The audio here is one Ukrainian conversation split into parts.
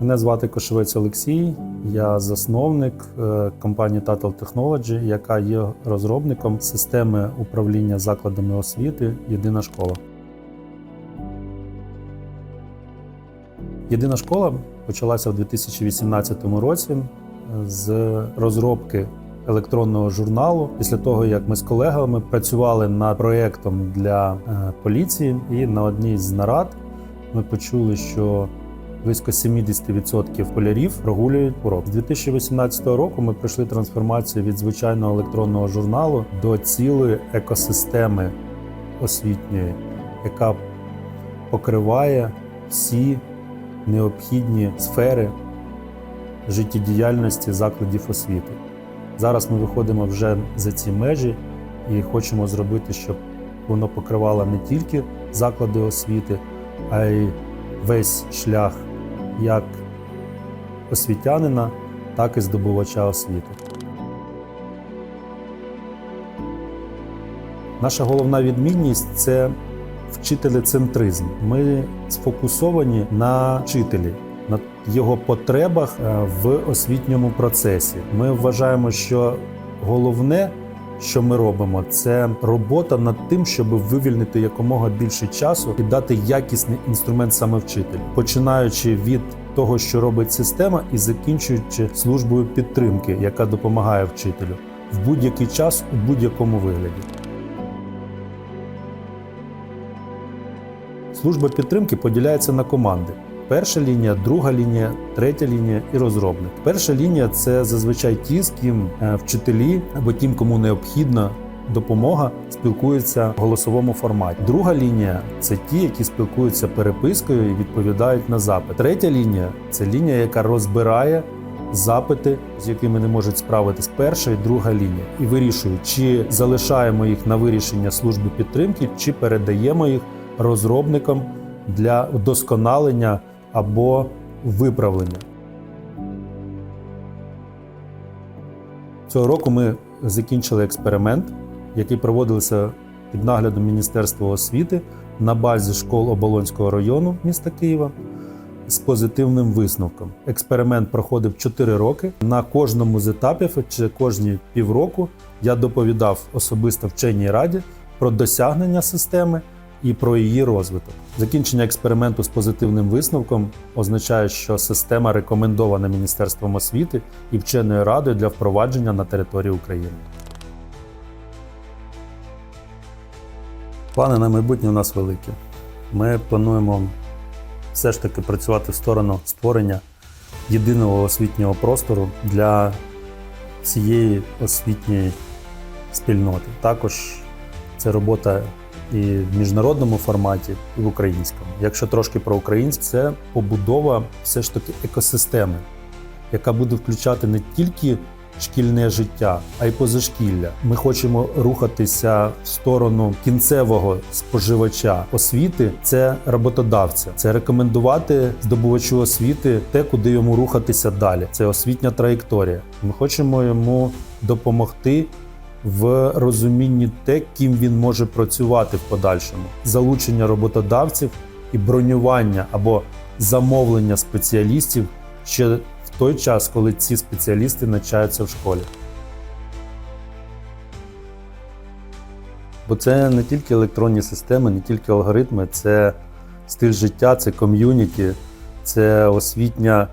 Мене звати Кошовець Олексій. Я засновник е, компанії Tatal Technology, яка є розробником системи управління закладами освіти Єдина школа. Єдина школа почалася в 2018 році з розробки електронного журналу. Після того, як ми з колегами працювали над проєктом для е, поліції, і на одній з нарад ми почули, що близько 70% школярів прогулюють урок. З 2018 року ми пройшли трансформацію від звичайного електронного журналу до цілої екосистеми освітньої, яка покриває всі необхідні сфери життєдіяльності закладів освіти. Зараз ми виходимо вже за ці межі і хочемо зробити, щоб воно покривало не тільки заклади освіти, а й весь шлях як освітянина, так і здобувача освіти. Наша головна відмінність це вчителецентризм. Ми сфокусовані на вчителі, на його потребах е, в освітньому процесі. Ми вважаємо, що головне, що ми робимо, це робота над тим, щоб вивільнити якомога більше часу і дати якісний інструмент саме вчителю, починаючи від того, що робить система, і закінчуючи службою підтримки, яка допомагає вчителю в будь-який час у будь-якому вигляді. Служба підтримки поділяється на команди. Перша лінія, друга лінія, третя лінія і розробник. Перша лінія це зазвичай ті, з ким е, вчителі або тим, кому необхідна допомога, спілкуються в голосовому форматі. Друга лінія це ті, які спілкуються перепискою і відповідають на запит. Третя лінія це лінія, яка розбирає запити, з якими не можуть справитись перша і друга лінія, і вирішують, чи залишаємо їх на вирішення служби підтримки, чи передаємо їх розробникам для вдосконалення або виправлення. Цього року ми закінчили експеримент, який проводився під наглядом Міністерства освіти на базі школ Оболонського району міста Києва з позитивним висновком. Експеримент проходив 4 роки. На кожному з етапів чи кожні півроку я доповідав особисто вченій раді про досягнення системи і про її розвиток. Закінчення експерименту з позитивним висновком означає, що система рекомендована Міністерством освіти і вченою радою для впровадження на території України. Плани на майбутнє у нас великі. Ми плануємо все ж таки працювати в сторону створення єдиного освітнього простору для всієї освітньої спільноти. Також це робота і в міжнародному форматі, і в українському. Якщо трошки про українське, це побудова все ж таки екосистеми, яка буде включати не тільки шкільне життя, а й позашкілля. Ми хочемо рухатися в сторону кінцевого споживача освіти. Це роботодавця, це рекомендувати здобувачу освіти те, куди йому рухатися далі. Це освітня траєкторія. Ми хочемо йому допомогти в розумінні те, ким він може працювати в подальшому, залучення роботодавців і бронювання або замовлення спеціалістів ще в той час, коли ці спеціалісти навчаються в школі. Бо це не тільки електронні системи, не тільки алгоритми, це стиль життя, це ком'юніті, це освітня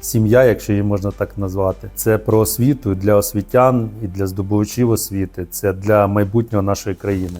сім'я, якщо її можна так назвати. Це про освіту для освітян і для здобувачів освіти, це для майбутнього нашої країни.